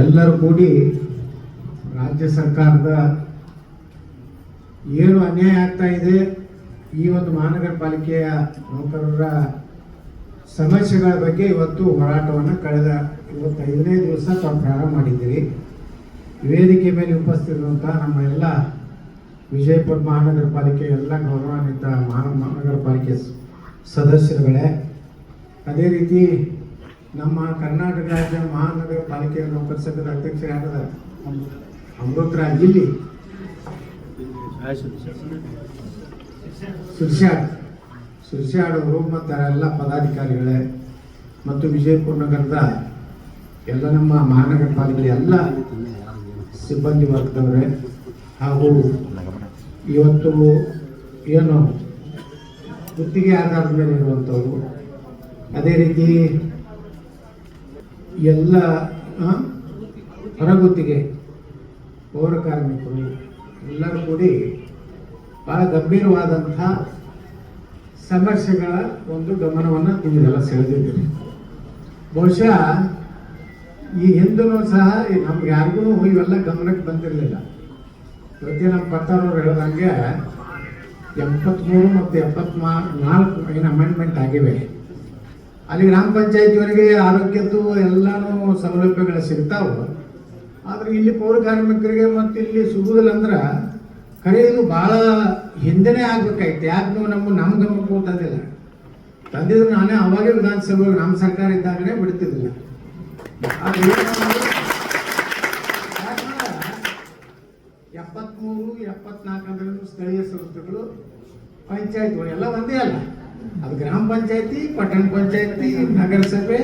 ಎಲ್ಲರೂ ಕೂಡಿ ರಾಜ್ಯ ಸರ್ಕಾರದ ಏನು ಅನ್ಯಾಯ ಆಗ್ತಾ ಇದೆ, ಈ ಒಂದು ಮಹಾನಗರ ಪಾಲಿಕೆಯ ನೌಕರರ ಸಮಸ್ಯೆಗಳ ಬಗ್ಗೆ ಇವತ್ತು ಹೋರಾಟವನ್ನು ಕಳೆದ ಇವತ್ತೈದನೇ ದಿವಸ ತಾವು ಪ್ರಾರಂಭ ಮಾಡಿದ್ದೀರಿ. ವೇದಿಕೆ ಮೇಲೆ ಉಪಸ್ಥಿತಿರುವಂತಹ ನಮ್ಮ ಎಲ್ಲ ವಿಜಯಪುರ ಮಹಾನಗರ ಪಾಲಿಕೆ ಎಲ್ಲ ಗೌರವಾನ್ವಿತ ಮಹಾ ಮಹಾನಗರ ಪಾಲಿಕೆ ಸದಸ್ಯರುಗಳೇ, ಅದೇ ರೀತಿ ನಮ್ಮ ಕರ್ನಾಟಕ ರಾಜ್ಯ ಮಹಾನಗರ ಪಾಲಿಕೆ ಅಧ್ಯಕ್ಷರಾದ ಅಧ್ಯಕ್ಷರಾದ ಅಮೃತರಾಜ್ ಇಲ್ಲಿ. ಸುರ್ಶ್ಯಾಡ್ ಸುರ್ಶ್ಯಾಡ್ ಅವರು ಮತ್ತು ಎಲ್ಲ ಪದಾಧಿಕಾರಿಗಳೇ ಮತ್ತು ವಿಜಯಪುರ ನಗರದ ಎಲ್ಲ ನಮ್ಮ ಮಹಾನಗರ ಪಾಲಿಕೆ ಎಲ್ಲ ಸಿಬ್ಬಂದಿ ವರ್ಗದವರೇ. ಹಾಗೂ ಇವತ್ತು ಏನು ಗುತ್ತಿಗೆ ಆಧಾರದ ಮೇಲೆ ಇರುವಂಥವ್ರು. ಅದೇ ರೀತಿ ಎಲ್ಲ ಹೊರಗುತ್ತಿಗೆ ಪೌರ ಕಾರ್ಮಿಕರು ಎಲ್ಲರೂ ಕೂಡಿ ಬಹಳ ಗಂಭೀರವಾದಂಥ ಸಮಸ್ಯೆಗಳ ಒಂದು ಗಮನವನ್ನು ನೀವೆಲ್ಲ ಸೆಳೆದಿದ್ದೀರಿ ಬಹುಶಃ ಈ ಹಿಂದೂ ಸಹ ನಮ್ಗೆ ಯಾರಿಗೂ ಇವೆಲ್ಲ ಗಮನಕ್ಕೆ ಬಂದಿರಲಿಲ್ಲ. ಪ್ರತಿ ನಮ್ಮ ಪತ್ತಾರವ್ರು ಹೇಳ್ದಂಗೆ ಎಪ್ಪತ್ತ್ಮೂರು ಮತ್ತು ಎಪ್ಪತ್ಮಾ ನಾಲ್ಕು ಏನು ಅಮೆಂಡ್ಮೆಂಟ್ ಆಗಿವೆ. ಅಲ್ಲಿ ಗ್ರಾಮ ಪಂಚಾಯತಿಯವರಿಗೆ ಆರೋಗ್ಯದ್ದು ಎಲ್ಲಾನು ಸೌಲಭ್ಯಗಳು ಸಿಗ್ತಾವೆ. ಆದ್ರೆ ಇಲ್ಲಿ ಪೌರ ಕಾರ್ಮಿಕರಿಗೆ ಮತ್ತು ಇಲ್ಲಿ ಸಿಗುದಿಲ್ಲ ಅಂದ್ರೆ ಖರೆ ಇದು ಭಾಳ ಹಿಂದೆನೇ ಆಗ್ಬೇಕಾಯ್ತು. ಯಾಕೆ ನೀವು ನಮ್ಮ ನಮ್ಮ ಗಮನಕ್ಕೂ ತಂದಿಲ್ಲ ತಂದಿದ್ರೆ ನಾನೇ ಅವಾಗೇ ವಿಧಾನಸಭೆ ನಮ್ಮ ಸರ್ಕಾರ ಇದ್ದಾಗನೇ ಬಿಡ್ತಿದ್ದಿಲ್ಲ. ಎಪ್ಪತ್ತ್ಮೂರು ಎಪ್ಪತ್ನಾಲ್ಕು ಸ್ಥಳೀಯ ಸಂಸ್ಥೆಗಳು, ಪಂಚಾಯತ್ಗಳು ಎಲ್ಲ ಒಂದೇ ಅಲ್ಲ. ಅದು ಗ್ರಾಮ ಪಂಚಾಯತಿ ಪಟ್ಟಣ ಪಂಚಾಯತಿ ನಗರಸಭೆ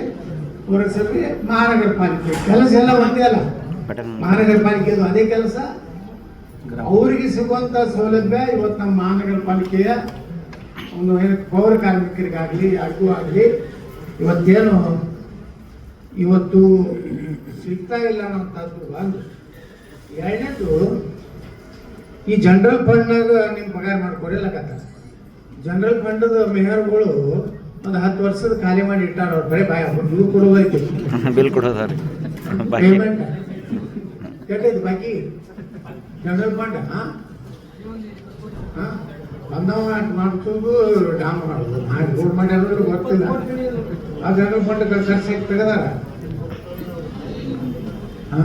ಪುರಸಭೆ ಮಹಾನಗರ ಪಾಲಿಕೆ. ಕೆಲಸ ಎಲ್ಲ ಒಂದೇ ಅಲ್ಲ. ಮಹಾನಗರ ಪಾಲಿಕೆದು ಅದೇ ಕೆಲಸ. ಅವರಿಗೆ ಸಿಗುವಂತ ಸೌಲಭ್ಯ ಇವತ್ತು ನಮ್ಮ ಮಹಾನಗರ ಪಾಲಿಕೆಯ ಒಂದು ಪೌರ ಕಾರ್ಮಿಕರಿಗಾಗಲಿ ಯಾರಿಗೂ ಆಗಲಿ ಇವತ್ತೇನು ಇವತ್ತು ಸಿಗ್ತಾ ಇಲ್ಲ ಅನ್ನೋಂಥದ್ದು ಒಂದು. ಎರಡನೇದು ಈ ಜನರಲ್ ಫಂಡ್ನಾಗ ನಿಮ್ಮ ಪಗಾರ ಮಾಡ್ಕೊಡಿಲ್ಲಕತ್ತ ಜನರಲ್ ಫಂಡದ ಮೇಯರ್ಗಳು ಒಂದು ಹತ್ತು ವರ್ಷದ ಖಾಲಿ ಮಾಡಿ ಇಟ್ಟಾರ ಅವ್ರು. ಬರೀ ಬಾಯ್ ನೀವು ಕೊಡುವೈತಿ ಬಿಲ್ ಕೊಡೋದಾರೆ ಬಾಕಿ. ಪೇಮೆಂಟ್ ಕೆಟ್ಟೈತಿ ಬಾಕಿ? General fund? ಬಂದವ ಮಾಡ್ಕೊಂಡು ಡಾಮ್ ಮಾಡೋದು. ಮಾಡಿ ರೋಡ್ ಮಾಡ್ಯಾರ ಗೊತ್ತಿಲ್ಲ. ಆ ಜನರಲ್ ಫಂಡ್ ಖರ್ಚು ತೆಗದಾರ. ಹಾ?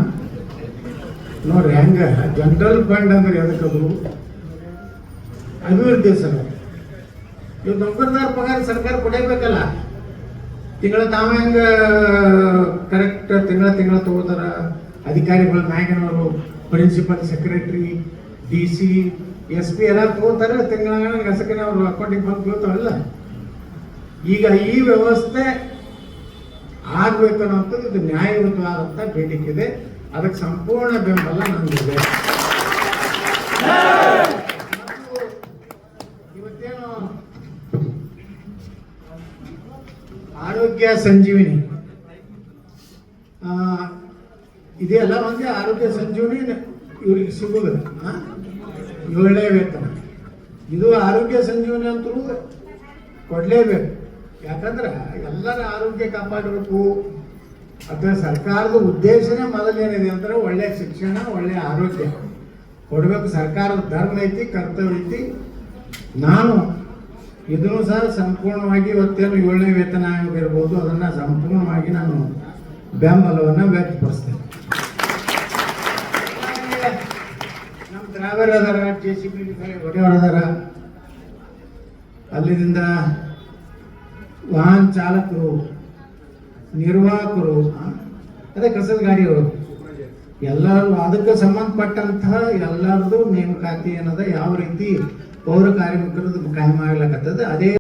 ನೋಡ್ರಿ ಹೆಂಗ? ಜನರಲ್ ಫಂಡ್ ಅಂದ್ರೆ ಎದಕ್ಕದು ಅಭಿವೃದ್ಧಿ ಸರ್ ಇವ್ ನೌಕರದಾರ ಪಗಾರ ಸರ್ಕಾರ ಕೊಡಬೇಕಲ್ಲ. ತಿಂಗಳ ತಾವ ಹೆಂಗ ಕರೆಕ್ಟ್ ತಿಂಗಳ ತಿಂಗಳ ತಗೋತಾರ? ಅಧಿಕಾರಿಗಳ, ನಾಯಕನವರು principal secretary D C S P ಎಲ್ಲ ತಗೋತಾರೆ ತಿಂಗಳ ಗಸಕಿನ ಅವರು ಅಕೌಂಟಿಗೆ ಬಂದು ಬೀಳ್ತಾವಲ್ಲ ಈಗ ಈ ವ್ಯವಸ್ಥೆ ಆಗ್ಬೇಕು ಅನ್ನೋಂಥದ್ದು ಇದು ನ್ಯಾಯಯುತವಾದಂಥ ಬೇಡಿಕೆ ಇದೆ. ಅದಕ್ಕೆ ಸಂಪೂರ್ಣ ಬೆಂಬಲ ನಂದಿದೆ ಮತ್ತು ಇವತ್ತೇನು ಆರೋಗ್ಯ ಸಂಜೀವಿನಿ. ಇದೆಲ್ಲ ಒಂದೇ ಆರೋಗ್ಯ ಸಂಜೀವಿನಿ ಇವ್ರಿಗೆ ಸಿಗೋದು? ಏಳನೇ ವೇತನ ಇದು ಆರೋಗ್ಯ ಸಂಜೀವಿನಿ ಅಂತಲೂ ಕೊಡಲೇಬೇಕು. ಯಾಕಂದ್ರೆ ಎಲ್ಲರ ಆರೋಗ್ಯ ಕಾಪಾಡಬೇಕು. ಅದರ ಸರ್ಕಾರದ ಉದ್ದೇಶನೇ ಮೊದಲೇನಿದೆ ಅಂದ್ರೆ ಒಳ್ಳೆ ಶಿಕ್ಷಣ, ಒಳ್ಳೆ ಆರೋಗ್ಯ. ಕೊಡಬೇಕು ಸರ್ಕಾರದ ಧರ್ಮ ಐತಿ, ಕರ್ತವ್ಯ ಐತಿ. ನಾನು ಇದನ್ನು ಸಹ ಸಂಪೂರ್ಣವಾಗಿ ಇವತ್ತೇನು ಏಳನೇ ವೇತನ ಆಯೋಗ ಅದನ್ನ ಸಂಪೂರ್ಣವಾಗಿ ನಾನು ಬೆಂಬಲವನ್ನು ವ್ಯಕ್ತಪಡಿಸ್ತೇನೆ. ನಮ್ಮ ಡ್ರೈವರ್ ಅದಾರ ಜೆ ಸಿ ಬಿ ಅದಾರ ಅಲ್ಲಿಂದ ವಾಹನ ಚಾಲಕರು, ನಿರ್ವಾಹಕರು ಅದೇ ಕಸದ ಗಾಡಿಯವರು ಎಲ್ಲರೂ, ಅದಕ್ಕೆ ಸಂಬಂಧಪಟ್ಟಂತಹ ಎಲ್ಲರದು ನೇಮಕಾತಿ ಏನದ? ಯಾವ ರೀತಿ ಪೌರ ಕಾರ್ಮಿಕರದ್ದು ಕಾಯಂ ಆಗ್ಲಕತ್ತದ ಅದೇ